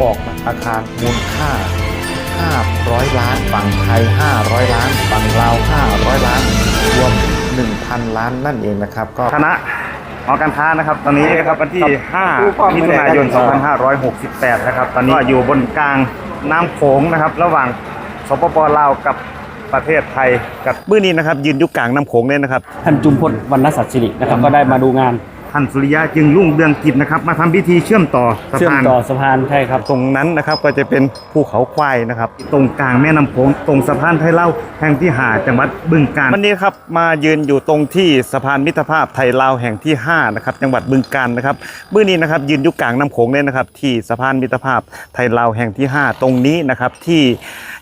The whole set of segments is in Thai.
ออกอาคารมูลค่า 500 ล้านฝั่งไทย 500 ล้าน ฝั่งลาว 500 ล้าน รวม 1,000 ล้านนั่นเองนะครับ ก็คณะหอการค้านะครับตอนนี้นะครับวันที่ 5 มิถุนายน 2568 นะครับ ตอนนี้ก็อยู่บนกลางน้ำโขงนะครับ ระหว่างสปปลาวกับประเทศไทยกับมื้อนี้นะครับยืนอยู่กลางน้ำโขงเลยนะครับท่านจุมพลวรรณสัตย์สิรินะครับก็ได้มาดูงาน ท่านสุริยะจึงรุ่งเรืองกิจนะครับ มาทำพิธีเชื่อมต่อสะเชื่อมพานต่อสะพานใช่ครับ ตรงนั้นนะครับก็จะเป็นภูเขาควายนะครับ ตรงกลางแม่น้ำโขงตรงสะพานไทยเล่าแห่งที่หาจังหวัดบึงกาฬวันนี้ครับมายืนอยู่ตรงที่สะพานมิตรภาพไทยลาวแห่งที่5นะครับจังหวัดบึงกาฬนะครับมื้อนี้นะครับยืนอยู่กลางน้ำโขงเลยนะครับที่สะพานมิตรภาพไทยลาวแห่งที่ 5 ตรงนี้นะครับที่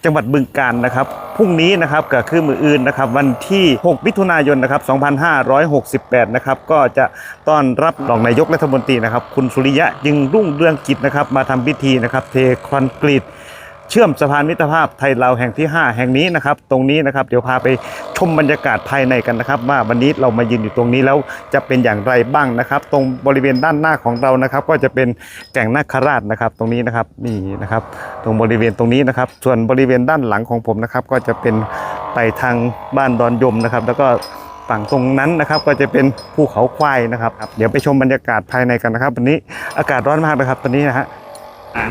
จังหวัดบึงกาฬนะครับพรุ่งนี้นะครับก็คือมืออื่นนะครับวันที่ 6 มิถุนายนนะครับ2568นะครับก็จะต้อนรับรองนายกรัฐมนตรีนะครับคุณสุริยะจึงรุ่งเรืองกิจนะครับมาทำพิธีนะครับเทคอนกรีต เชื่อมสะพานมิตรภาพไทยลาวแห่งที่ 5 แห่งนี้นะครับ ตรงนี้นะครับเดี๋ยวพาไปชมบรรยากาศภายในกันนะครับ ว่าวันนี้เรามายืนอยู่ตรงนี้แล้วจะเป็นอย่างไรบ้างนะครับ ตรงบริเวณด้านหน้าของเรานะครับ ก็จะเป็นแก่งนาคราชนะครับ ตรงนี้นะครับนี่นะครับ ตรงบริเวณตรงนี้นะครับ ส่วนบริเวณด้านหลังของผมนะครับ ก็จะเป็นไปทางบ้านดอนยมนะครับ แล้วก็ฝั่งตรงนั้นนะครับก็จะเป็นภูเขาควายนะครับ เดี๋ยวไปชมบรรยากาศภายในกันนะครับ วันนี้อากาศร้อนมากนะครับตอนนี้นะฮะ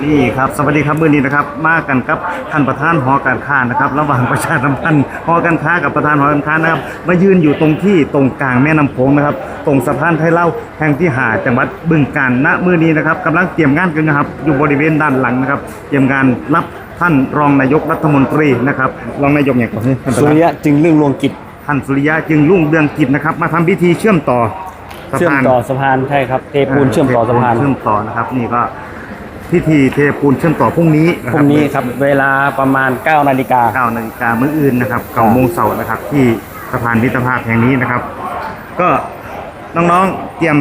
นี่ครับสวัสดีครับมื้อนี้นะครับ มากันกับท่านประธานหอการค้านะครับ ระหว่างประชาสัมพันธ์หอการค้ากับประธานหอการค้านะครับมายืนอยู่ตรงที่ตรงกลางแม่น้ำโขงนะครับ ตรงสะพานไทยเล่าแห่งที่หาจังหวัดบึงกาฬณมื้อนี้นะครับกำลังเตรียมงานกันนะครับ อยู่บริเวณด้านหลังนะครับ เตรียมงานรับท่านรองนายกรัฐมนตรีนะครับรองนายกอย่างก่อนท่านประสุธานริยะจึงเรื่องรวงกิจท่านสุริยะจึงรุ่งเรืองกิจนะครับ มาทำพิธีเชื่อมต่อสะเชื่อมพานต่อสะพานใช่ครับเทปูนเชื่อมต่อสะพานเชื่อมต่อนะครับนี่ก็ พิธีเทปูนเชื่อมต่อพรุ่งนี้นะพรุ่งนี้ครับเวลาประมาณ9นาฬิกา9นาฬิกามื้ออื่นนะครับ9โมงเสาร์นะครับ ที่สะพานมิตรภาพแห่งนี้นะครับ ก็น้องๆเตรียม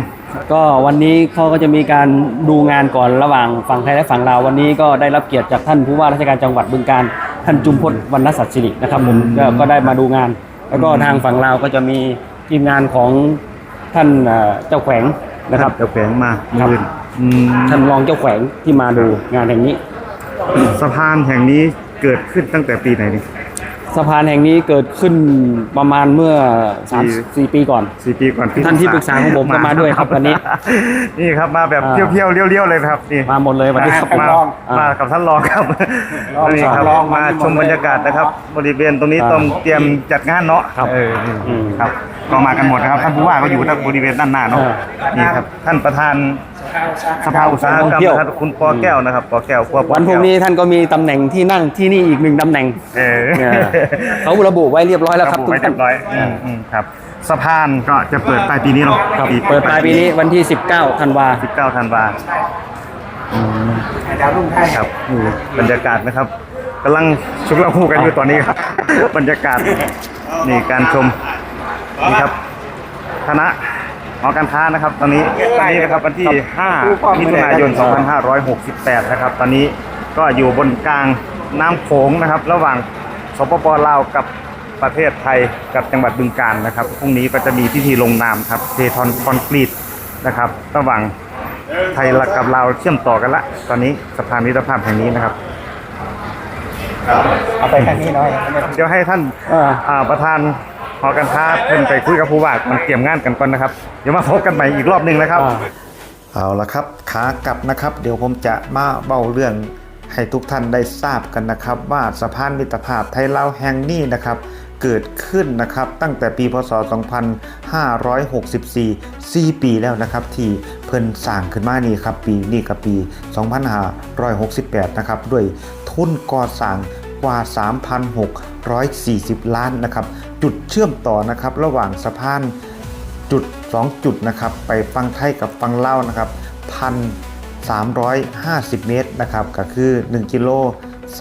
ก็วันนี้เขาก็จะมีการดูงานก่อนระหว่างฝั่งไทยและฝั่งลาววันนี้ก็ได้รับเกียรติจากท่านผู้ว่าราชการจังหวัดบึงการท่านจุมพลวรรณสัตย์สิรินะครับผมก็ก็ได้มาดูงาน แล้วก็ทางฝั่งลาวก็จะมีทีมงานของท่านเอ่อเจ้าแขวงนะครับ เดี๋ยวแขวงมาครับ มื้ออื่น อืมท่านรองเจ้าแขวงที่มาดูงานแห่งนี้ สะพานแห่งนี้เกิดขึ้นตั้งแต่ปีไหนนี่ สะพานแห่งนี้เกิดขึ้นประมาณเมื่อสามปี สี่ปีก่อน สี่ปีก่อนท่านที่ปรึกษาของผมก็มาด้วยครับวันนี้ นี่ครับมาแบบอ่าเที่ยวๆเลี้ยวๆเลยครับนี่ มาหมดเลยวันนี้ครับ มาลองมากับท่านรองครับลองนี่ครับลองมามาชมบรรยากาศนะครับ บริเวณตรงนี้อ่าต้องเตรียมจัดงานเนาะครับเออนี่อืมครับก็มากันหมดนะครับท่านผู้ว่าก็อยู่ทางบริเวณด้านหน้าเนาะอ่านี่ครับท่านประธาน สภาอุตสาหกรรมท่องเที่ยว นะครับคุณปอแก้วนะครับปอแก้วครัวปอวันพรุ่งแก้นี้ท่านก็มีตำแหน่งที่นั่งที่นี่อีกหนึ่งตำแหน่งเออเนี่ยเขาระบุไว้เรียบร้อยแล้วครับระบุทุกไว้ท่าเรีนยบร้อยอืมอืมครับสะพานก็จะเปิดปลายปีนี้เนาะครับเปิดปลายปีนี้วันที่ 19ธันวา 19ธันวา ดาวรุ่งไทยครับนี่บรรยากาศนะครับกำลังชุกละหูกันอยู่ตอนนี้ครับ บรรยากาศนี่การชมนี่ครับคณะ หอการค้านะครับ ตอนนี้ตอนนี้นะครับวันที่ 5 มิถุนายน 2568 นะครับ ตอนนี้ก็อยู่บนกลางน้ำโขงนะครับ ระหว่างสปปลาวกับประเทศไทยกับจังหวัดบึงกาฬนะครับพรุ่งนี้ก็จะมีพิธีลงนามครับเททอนคอนกรีตนะครับ ระหว่างไทยกับลาวเชื่อมต่อกันละ ตอนนี้สะพานมิตรภาพแห่งนี้นะครับเอาไปทางนี้หน่อยเดี๋ยวให้ท่านอ่าอ่าประธาน หอการค้าเพิ่นไปคุยกับผู้ว่ามันเตรียมงานกันก่อนนะครับ เดี๋ยวมาพบกันใหม่อีกรอบหนึ่งนะครับ เอาละครับขากลับนะครับ เดี๋ยวผมจะมาเบ้าเรื่องให้ทุกท่านได้ทราบกันนะครับ ว่าสะพานมิตรภาพไทยลาวแห่งนี้นะครับ เกิดขึ้นนะครับ ตั้งแต่ปีพศ 2564 4 ปีแล้วนะครับ ที่เพิ่นสร้างขึ้นมานี่ครับ ปีนี้กับปี 2568 นะครับ ด้วยทุนก่อสร้าง กว่า 3,640 ล้านนะครับ จุดเชื่อมต่อนะครับระหว่างสะพานจุด 2 จุดนะครับไปฟังไทยกับฟังเล่านะครับพัน350 เมตรนะครับก็คือ 1 กิโล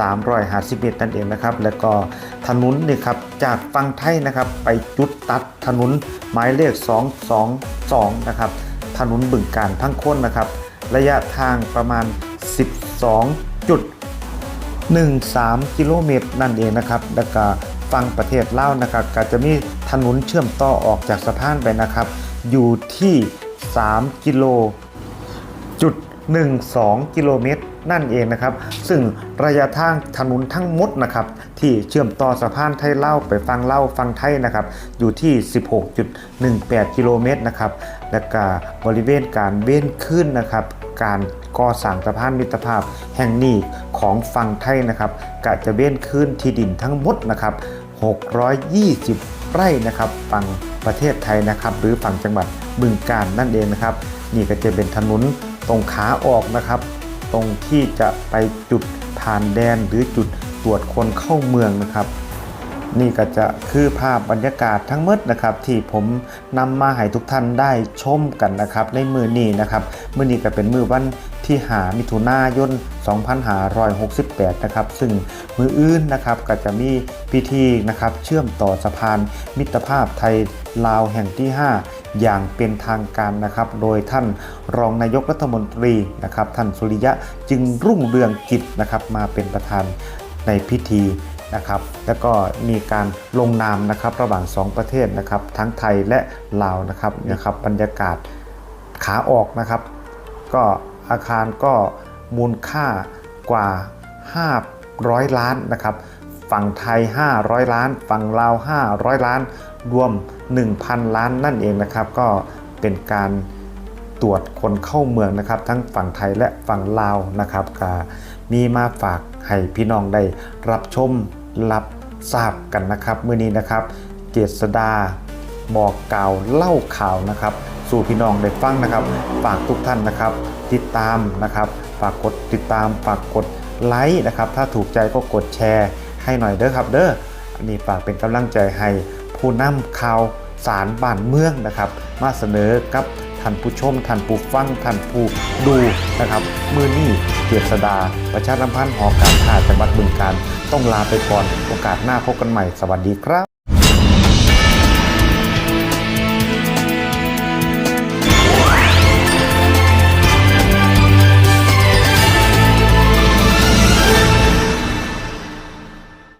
350 เมตรนั่นเองนะครับ แล้วก็ถนนนี่ครับจากฟังไทยนะครับไปจุดตัดถนนหมายเลข 222 นะครับ ถนนบึงการพังค้นนะครับ ระยะทางประมาณ 12 จุด 13 กิโลเมตรนั่นเองนะครับแล้วก็ฟังประเทศลาวนะครับก็จะมีถนนเชื่อมต่อออกจากสะพานไปนะครับ อยู่ที่ 3 กิโลจุด12 กิโลเมตรนั่นเองนะครับ ซึ่งระยะทางถนนทั้งหมดนะครับ ที่เชื่อมต่อสะพานไทยเล่าไปฟังเล่าฟังไทยนะครับ อยู่ที่ 16.18 กิโลเมตรนะครับ และก็บริเวณการเว้นขึ้นนะครับ การก่อสร้างสะพานมิตรภาพแห่งนี้ของฝั่งไทยนะครับก็จะเว้นขึ้นที่ดินทั้งหมดนะครับ 620 ไร่นะครับฝั่งประเทศไทยนะครับหรือฝั่งจังหวัดบึงกาฬนั่นเองนะครับ นี่ก็จะเป็นถนนตรงขาออกนะครับ ตรงที่จะไปจุดผ่านแดนหรือจุดตรวจคนเข้าเมืองนะครับ นี่ก็จะคือภาพบรรยากาศทั้งหมดนะครับ ที่ผมนำมาให้ทุกท่านได้ชมกันนะครับ ในมือนี้นะครับมือนี้ก็เป็นมือวันที่หามิถุนายน 2568 นะครับ ซึ่งมืออื่นนะครับก็จะมีพิธีนะครับเชื่อมต่อสะพานมิตรภาพไทยลาวแห่งที่ 5 อย่างเป็นทางการนะครับ โดยท่านรองนายกรัฐมนตรีนะครับ ท่านสุริยะจึงรุ่งเรืองกิจนะครับมาเป็นประธานในพิธี นะครับแล้วก็มีการลงนามนะครับระหว่าง 2 ประเทศนะครับทั้งไทยและลาวนะครับนะครับบรรยากาศขาออกนะครับ ก็อาคารก็มูลค่ากว่า 500 ล้านนะครับฝั่งไทย 500 ล้าน ฝั่งลาว 500 ล้าน รวม 1,000 ล้านนั่นเองนะครับ ก็เป็นการตรวจคนเข้าเมืองนะครับ ทั้งฝั่งไทยและฝั่งลาวนะครับก็มีมาฝากให้พี่น้องได้รับชม รับทราบกันนะครับมื้อนี้นะครับเจษดาบอกกล่าวเล่าข่าวนะครับ สู่พี่น้องได้ฟังนะครับ ฝากทุกท่านนะครับ ติดตามนะครับ ฝากกดติดตาม ฝากกดไลค์นะครับ ถ้าถูกใจก็กดแชร์ให้หน่อยเด้อครับ เด้ออันนี้ฝากเป็นกำลังใจให้ผู้นำข่าวสารบ้านเมืองนะครับ มาเสนอกับท่านผู้ชมท่านผู้ฟังท่านผู้ดูนะครับ มือนี้ เกียรษดา ประชาสัมพันธ์หอการค้าจังหวัดบึงการ ต้องลาไปก่อน โอกาสหน้าพบกันใหม่ สวัสดีครับ